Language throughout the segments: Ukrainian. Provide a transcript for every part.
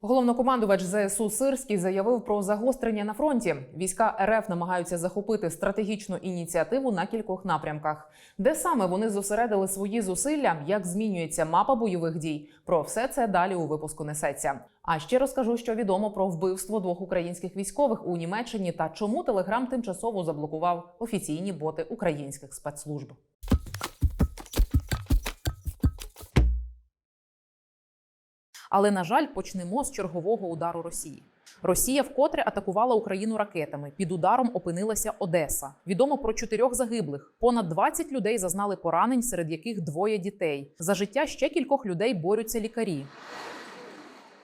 Головнокомандувач ЗСУ Сирський заявив про загострення на фронті. Війська РФ намагаються захопити стратегічну ініціативу на кількох напрямках. Де саме вони зосередили свої зусилля, як змінюється мапа бойових дій? Про все це далі у випуску несеться. А ще розкажу, що відомо про вбивство двох українських військових у Німеччині та чому Телеграм тимчасово заблокував офіційні боти українських спецслужб. Але на жаль, почнемо з чергового удару Росії. Росія вкотре атакувала Україну ракетами. Під ударом опинилася Одеса. Відомо про чотирьох загиблих. Понад 20 людей зазнали поранень, серед яких двоє дітей. За життя ще кількох людей борються лікарі.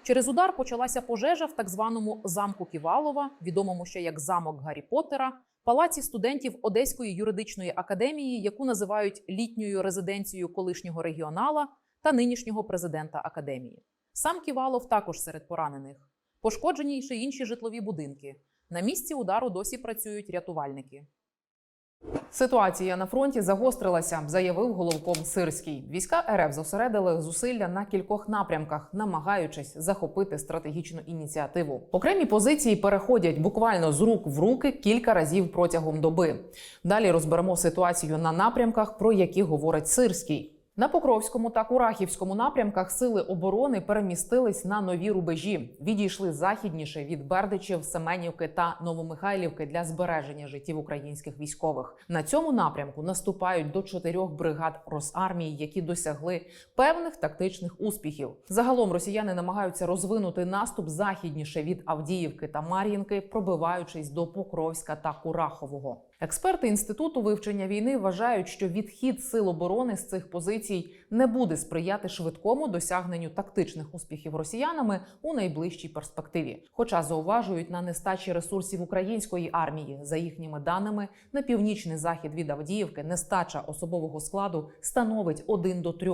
Через удар почалася пожежа в так званому замку Ківалова, відомому ще як замок Гаррі Поттера, палаці студентів Одеської юридичної академії, яку називають літньою резиденцією колишнього регіонала та нинішнього президента академії. Сам Ківалов також серед поранених. Пошкоджені ще інші житлові будинки. На місці удару досі працюють рятувальники. Ситуація на фронті загострилася, заявив головком Сирський. Війська РФ зосередили зусилля на кількох напрямках, намагаючись захопити стратегічну ініціативу. Окремі позиції переходять буквально з рук в руки кілька разів протягом доби. Далі розберемо ситуацію на напрямках, про які говорить Сирський. На Покровському та Курахівському напрямках сили оборони перемістились на нові рубежі, відійшли західніше від Бердичів, Семенівки та Новомихайлівки для збереження життів українських військових. На цьому напрямку наступають до чотирьох бригад Росармії, які досягли певних тактичних успіхів. Загалом росіяни намагаються розвинути наступ західніше від Авдіївки та Мар'їнки, пробиваючись до Покровська та Курахового. Експерти інституту вивчення війни вважають, що відхід сил оборони з цих позицій не буде сприяти швидкому досягненню тактичних успіхів росіянами у найближчій перспективі. Хоча зауважують на нестачі ресурсів української армії, за їхніми даними, на північний захід від Авдіївки нестача особового складу становить 1 до 3.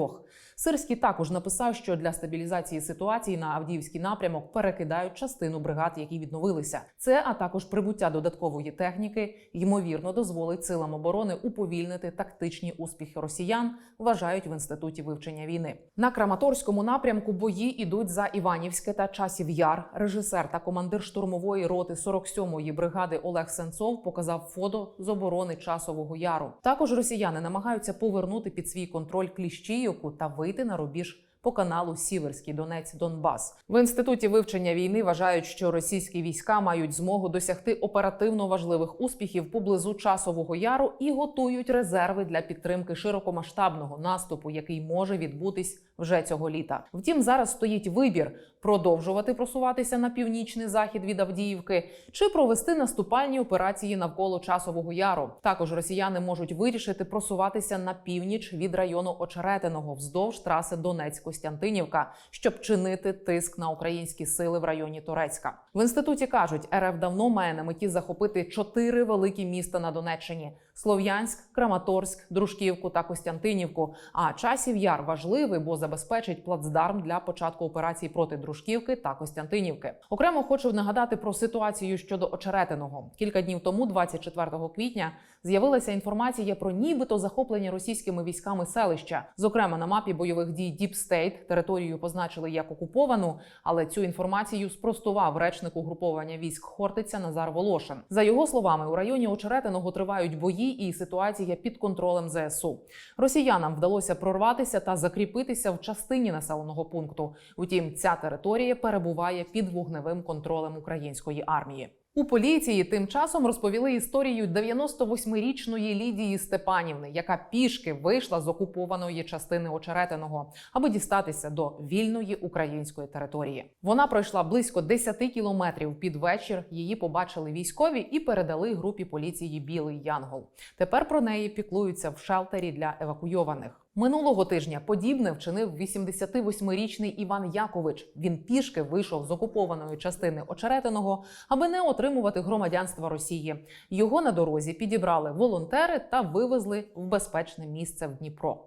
Сирський також написав, що для стабілізації ситуації на Авдіївський напрямок перекидають частину бригад, які відновилися. Це а також прибуття додаткової техніки ймовірно дозволить силам оборони уповільнити тактичні успіхи росіян. Вважають в інституті вивчення війни. На Краматорському напрямку бої ідуть за Іванівське та Часів Яр. Режисер та командир штурмової роти 47-ї бригади Олег Сенцов показав фото з оборони Часового Яру. Також росіяни намагаються повернути під свій контроль Кліщіївку та вийти на рубіж по каналу Сіверський Донець Донбас в інституті вивчення війни вважають, що російські війська мають змогу досягти оперативно важливих успіхів поблизу часового яру і готують резерви для підтримки широкомасштабного наступу, який може відбутись вже цього літа. Втім, зараз стоїть вибір продовжувати просуватися на північний захід від Авдіївки чи провести наступальні операції навколо часового яру. Також росіяни можуть вирішити просуватися на північ від району Очеретиного вздовж траси Донець-Костянтинівка, щоб чинити тиск на українські сили в районі Турецька. В інституті кажуть, РФ давно має на меті захопити чотири великі міста на Донеччині: Слов'янськ, Краматорськ, Дружківку та Костянтинівку. А часів яр важливий, бо забезпечить плацдарм для початку операцій проти Дружківки та Костянтинівки. Окремо хочу нагадати про ситуацію щодо очеретиного. Кілька днів тому, 24 квітня, з'явилася інформація про нібито захоплення російськими військами селища. Зокрема, на мапі бойових дій Deep State територію позначили як окуповану, але цю інформацію спростував речник угруповання військ Хортиця Назар Волошин. За його словами, у районі Очеретиного тривають бої, і ситуація під контролем ЗСУ. Росіянам вдалося прорватися та закріпитися в частині населеного пункту. Утім, ця територія перебуває під вогневим контролем української армії. У поліції тим часом розповіли історію 98-річної Лідії Степанівни, яка пішки вийшла з окупованої частини Очеретиного, аби дістатися до вільної української території. Вона пройшла близько 10 кілометрів під вечір. Її побачили військові і передали групі поліції Білий Янгол. Тепер про неї піклуються в шелтері для евакуйованих. Минулого тижня подібне вчинив 88-річний Іван Якович. Він пішки вийшов з окупованої частини Очеретиного, аби не отримувати громадянства Росії. Його на дорозі підібрали волонтери та вивезли в безпечне місце в Дніпро.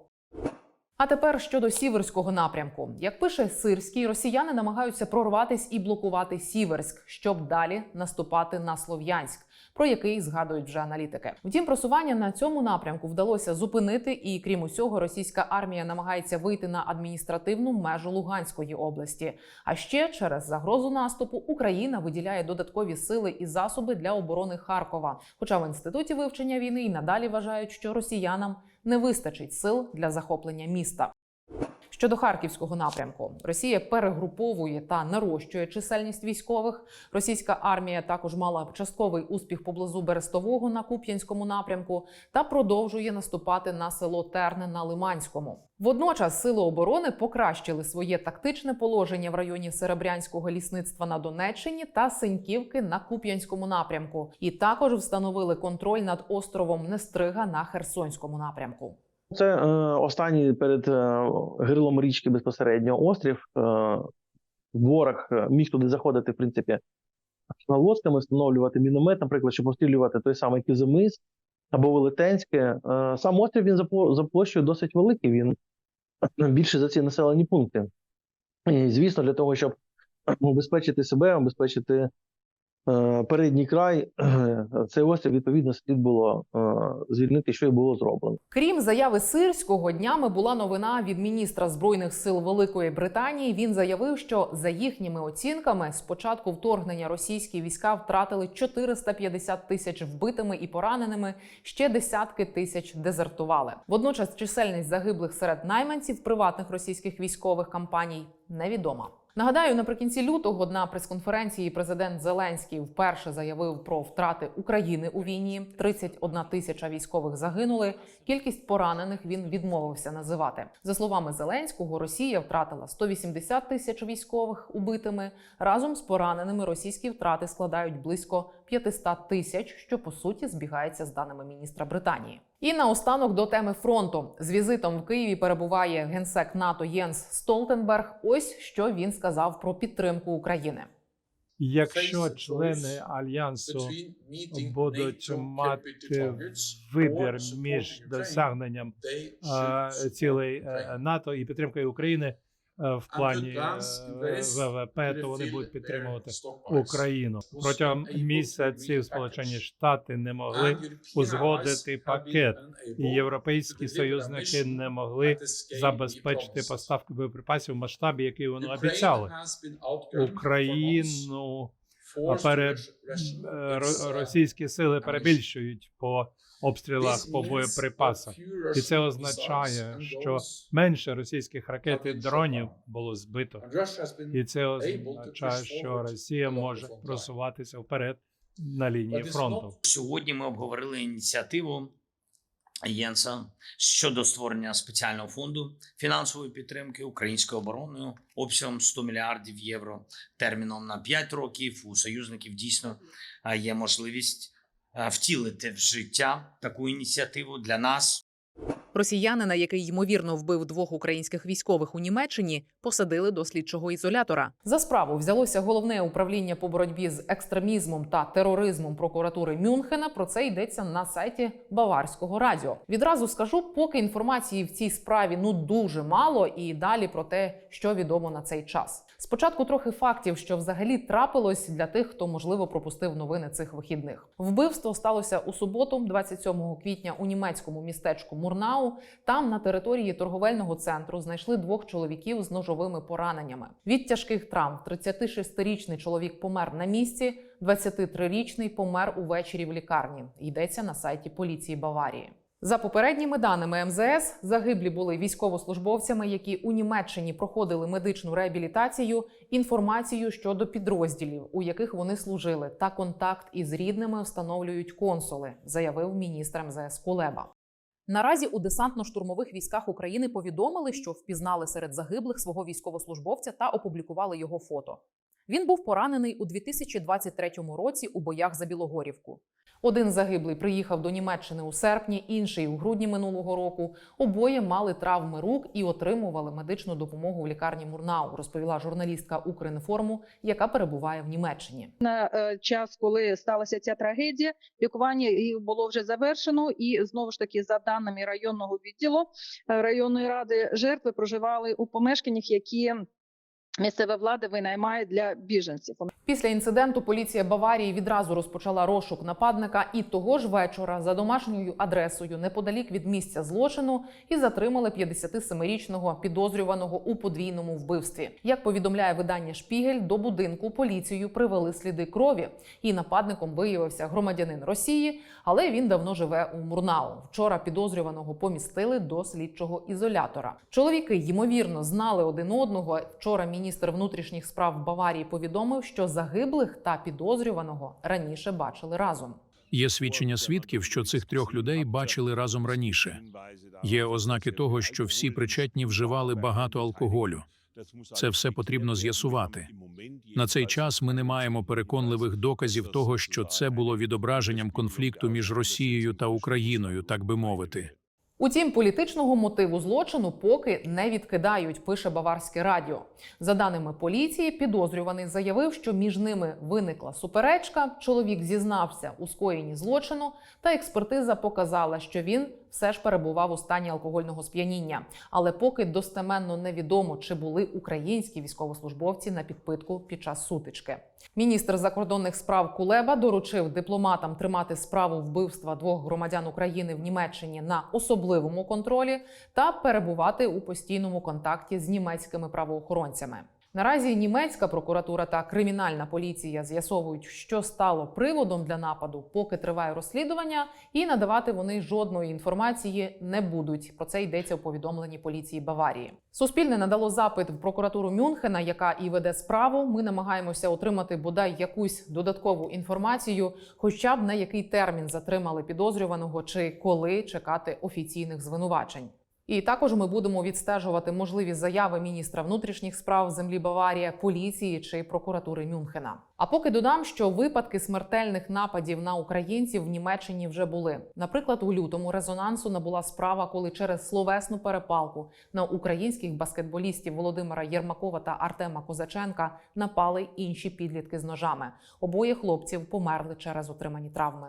А тепер щодо сіверського напрямку, як пише Сирський, росіяни намагаються прорватись і блокувати Сіверськ, щоб далі наступати на Слов'янськ, про який згадують вже аналітики. Втім, просування на цьому напрямку вдалося зупинити, і крім усього, російська армія намагається вийти на адміністративну межу Луганської області. А ще через загрозу наступу Україна виділяє додаткові сили і засоби для оборони Харкова. Хоча в інституті вивчення війни й надалі вважають, що росіянам не вистачить сил для захоплення міста. Щодо харківського напрямку, Росія перегруповує та нарощує чисельність військових. Російська армія також мала частковий успіх поблизу Берестового на Куп'янському напрямку та продовжує наступати на село Терне на Лиманському. Водночас сили оборони покращили своє тактичне положення в районі Серебрянського лісництва на Донеччині та Синьківки на Куп'янському напрямку, і також встановили контроль над островом Нестрига на Херсонському напрямку. Це е, останній перед е, гирлом річки безпосередньо острів. Е, ворог е, міг туди заходити, в принципі, лодками, встановлювати міномет, наприклад, щоб обстрілювати той самий Кизимис або Велетенське. Е, сам острів він за, площею досить великий. Він більше за ці населені пункти. І, звісно, для того, щоб убезпечити себе, убезпечити е, передній край, е, цей острів відповідно слід було е, звільнити, що і було зроблено. Крім заяви Сирського, днями була новина від міністра збройних сил Великої Британії. Він заявив, що за їхніми оцінками з початку вторгнення російські війська втратили 450 тисяч вбитими і пораненими. Ще десятки тисяч дезертували. Водночас чисельність загиблих серед найманців приватних російських військових компаній невідома. Нагадаю, наприкінці лютого на прес-конференції президент Зеленський вперше заявив про втрати України у війні. 31 тисяча військових загинули. Кількість поранених він відмовився називати. За словами Зеленського, Росія втратила 180 тисяч військових убитими. Разом з пораненими російські втрати складають близько 500 тисяч, що по суті збігається з даними міністра Британії. І наостанок до теми фронту з візитом в Києві перебуває генсек НАТО Єнс Столтенберг. Ось що він сказав про підтримку України. Якщо члени альянсу будуть мати вибір між досягненням е, цілей е, НАТО і підтримкою України в плані е, ВВП, то вони будуть підтримувати Україну. Протягом місяців. Сполучені Штати не могли узгодити пакет, і європейські союзники не могли забезпечити поставки боєприпасів в масштабі, який вони обіцяли. Україну пере- е, російські сили перебільшують по обстрілах по боєприпасах. І це означає, що менше російських ракет і дронів було збито, і це означає, що Росія може просуватися вперед на лінії фронту. Сьогодні ми обговорили ініціативу Єнса щодо створення спеціального фонду фінансової підтримки української обороною обсягом 100 мільярдів євро терміном на 5 років. У союзників дійсно є можливість втілити в життя таку ініціативу для нас. Росіянина, який ймовірно вбив двох українських військових у Німеччині, посадили до слідчого ізолятора. За справу взялося головне управління по боротьбі з екстремізмом та тероризмом прокуратури Мюнхена. Про це йдеться на сайті Баварського радіо. Відразу скажу, поки інформації в цій справі ну дуже мало, і далі про те, що відомо на цей час. Спочатку трохи фактів, що взагалі трапилось для тих, хто можливо пропустив новини цих вихідних. Вбивство сталося у суботу, 27 квітня, у німецькому містечку Мурнау. Там на території торговельного центру знайшли двох чоловіків з ножовими пораненнями. Від тяжких травм 36-річний чоловік помер на місці, 23-річний помер увечері в лікарні. Йдеться на сайті поліції Баварії. За попередніми даними МЗС, загиблі були військовослужбовцями, які у Німеччині проходили медичну реабілітацію, інформацію щодо підрозділів, у яких вони служили, та контакт із рідними встановлюють консули, заявив міністр МЗС Кулеба. Наразі у десантно-штурмових військах України повідомили, що впізнали серед загиблих свого військовослужбовця та опублікували його фото. Він був поранений у 2023 році у боях за Білогорівку. Один загиблий приїхав до Німеччини у серпні, інший у грудні минулого року. Обоє мали травми рук і отримували медичну допомогу у лікарні Мурнау, розповіла журналістка Укрінформу, яка перебуває в Німеччині. на е, час, коли сталася ця трагедія, лікування було вже завершено, і знову ж таки, за даними районного відділу е, районної ради, жертви проживали у помешканнях, які місцева влада винаймає для біженців. Після інциденту поліція Баварії відразу розпочала розшук нападника і того ж вечора за домашньою адресою неподалік від місця злочину і затримали 57-річного підозрюваного у подвійному вбивстві. Як повідомляє видання Шпігель, до будинку поліцію привели сліди крові, і нападником виявився громадянин Росії, але він давно живе у Мурнау. Вчора підозрюваного помістили до слідчого ізолятора. Чоловіки ймовірно знали один одного. Вчора міністр внутрішніх справ Баварії повідомив, що загиблих та підозрюваного раніше бачили разом. Є свідчення свідків, що цих трьох людей бачили разом раніше. Є ознаки того, що всі причетні вживали багато алкоголю. Це все потрібно з'ясувати. На цей час ми не маємо переконливих доказів того, що це було відображенням конфлікту між Росією та Україною, так би мовити. Утім, політичного мотиву злочину поки не відкидають, пише Баварське радіо. За даними поліції, підозрюваний заявив, що між ними виникла суперечка. Чоловік зізнався у скоєнні злочину, та експертиза показала, що він все ж перебував у стані алкогольного сп'яніння. Але поки достеменно невідомо, чи були українські військовослужбовці на підпитку під час сутички. Міністр закордонних справ Кулеба доручив дипломатам тримати справу вбивства двох громадян України в Німеччині на особливому контролі та перебувати у постійному контакті з німецькими правоохоронцями. Наразі німецька прокуратура та кримінальна поліція з'ясовують, що стало приводом для нападу, поки триває розслідування, і надавати вони жодної інформації не будуть. Про це йдеться у повідомленні поліції Баварії. Суспільне надало запит в прокуратуру Мюнхена, яка і веде справу. Ми намагаємося отримати бодай якусь додаткову інформацію, хоча б на який термін затримали підозрюваного, чи коли чекати офіційних звинувачень. І також ми будемо відстежувати можливі заяви міністра внутрішніх справ землі Баварія, поліції чи прокуратури Мюнхена. А поки додам, що випадки смертельних нападів на українців в Німеччині вже були. Наприклад, у лютому резонансу набула справа, коли через словесну перепалку на українських баскетболістів Володимира Єрмакова та Артема Козаченка напали інші підлітки з ножами. Обоє хлопців померли через отримані травми.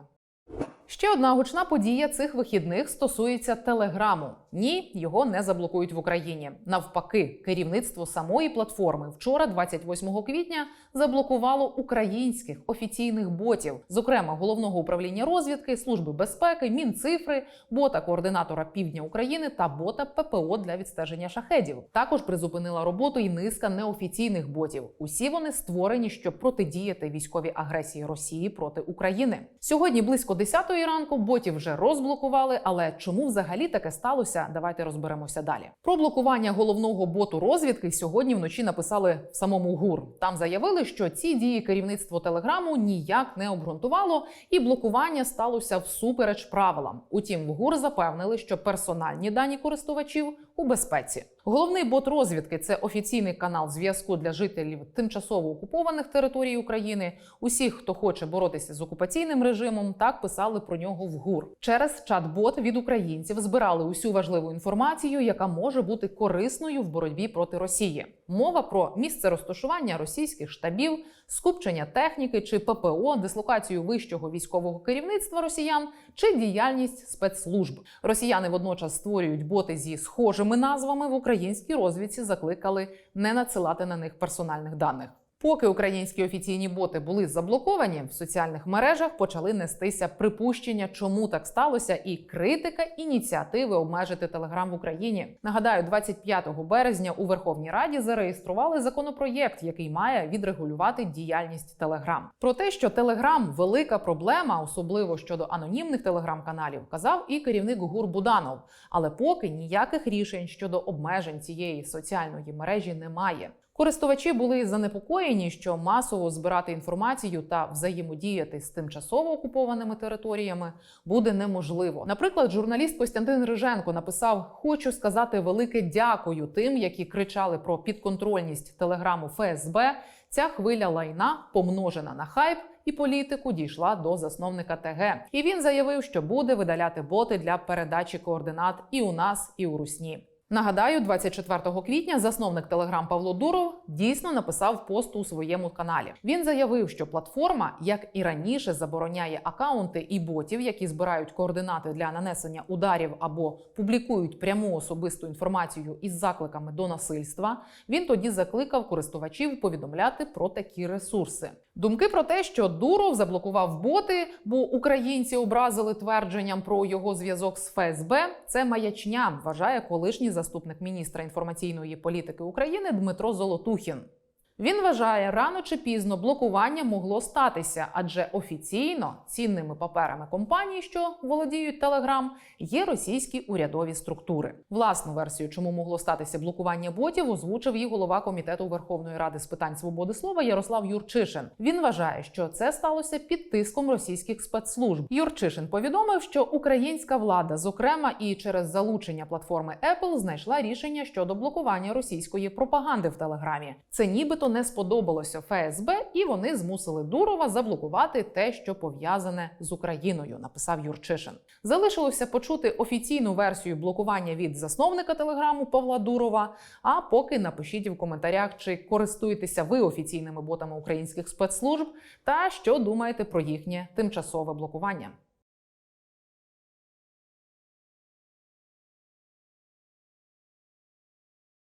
Ще одна гучна подія цих вихідних стосується телеграму. Ні, його не заблокують в Україні. Навпаки, керівництво самої платформи вчора, 28 квітня, заблокувало українських офіційних ботів, зокрема головного управління розвідки, служби безпеки, мінцифри, бота координатора півдня України та бота ППО для відстеження шахедів. Також призупинила роботу і низка неофіційних ботів. Усі вони створені, щоб протидіяти військовій агресії Росії проти України. Сьогодні близько 10 ранку ботів вже розблокували. Але чому взагалі таке сталося? Давайте розберемося далі. Про блокування головного боту розвідки сьогодні вночі написали в самому ГУР. Там заявили, що ці дії керівництво телеграму ніяк не обґрунтувало, і блокування сталося всупереч правилам. Утім, в ГУР запевнили, що персональні дані користувачів у безпеці. Головний бот розвідки це офіційний канал зв'язку для жителів тимчасово окупованих територій України. Усіх, хто хоче боротися з окупаційним режимом, так писали про нього в ГУР. Через чат-бот від українців збирали усю важливу інформацію, яка може бути корисною в боротьбі проти Росії. Мова про місце розташування російських штабів, скупчення техніки чи ППО, дислокацію вищого військового керівництва росіян чи діяльність спецслужб. Росіяни водночас створюють боти зі схожими назвами в українській розвідці. Закликали не надсилати на них персональних даних. Поки українські офіційні боти були заблоковані, в соціальних мережах почали нестися припущення, чому так сталося, і критика ініціативи обмежити Телеграм в Україні. Нагадаю, 25 березня у Верховній Раді зареєстрували законопроєкт, який має відрегулювати діяльність Телеграм. Про те, що Телеграм велика проблема, особливо щодо анонімних телеграм-каналів, казав і керівник ГУР Буданов. Але поки ніяких рішень щодо обмежень цієї соціальної мережі немає. Користувачі були занепокоєні, що масово збирати інформацію та взаємодіяти з тимчасово окупованими територіями буде неможливо. Наприклад, журналіст Костянтин Риженко написав: Хочу сказати велике дякую тим, які кричали про підконтрольність телеграму ФСБ. Ця хвиля лайна, помножена на хайп і політику, дійшла до засновника ТГ. І він заявив, що буде видаляти боти для передачі координат і у нас, і у Русні. Нагадаю, 24 квітня засновник Телеграм Павло Дуров дійсно написав пост у своєму каналі. Він заявив, що платформа, як і раніше, забороняє акаунти і ботів, які збирають координати для нанесення ударів або публікують пряму особисту інформацію із закликами до насильства. Він тоді закликав користувачів повідомляти про такі ресурси. Думки про те, що Дуров заблокував боти, бо українці образили твердженням про його зв'язок з ФСБ. Це маячня, вважає колишній заступник міністра інформаційної політики України Дмитро Золотухін. Він вважає, рано чи пізно блокування могло статися, адже офіційно цінними паперами компаній, що володіють Телеграм, є російські урядові структури. Власну версію, чому могло статися блокування ботів, озвучив і голова комітету Верховної Ради з питань свободи слова Ярослав Юрчишин. Він вважає, що це сталося під тиском російських спецслужб. Юрчишин повідомив, що українська влада, зокрема і через залучення платформи Apple, знайшла рішення щодо блокування російської пропаганди в Телеграмі. Це нібито не сподобалося ФСБ, і вони змусили Дурова заблокувати те, що пов'язане з Україною. Написав Юрчишин. Залишилося почути офіційну версію блокування від засновника телеграму Павла Дурова. А поки напишіть в коментарях, чи користуєтеся ви офіційними ботами українських спецслужб, та що думаєте про їхнє тимчасове блокування.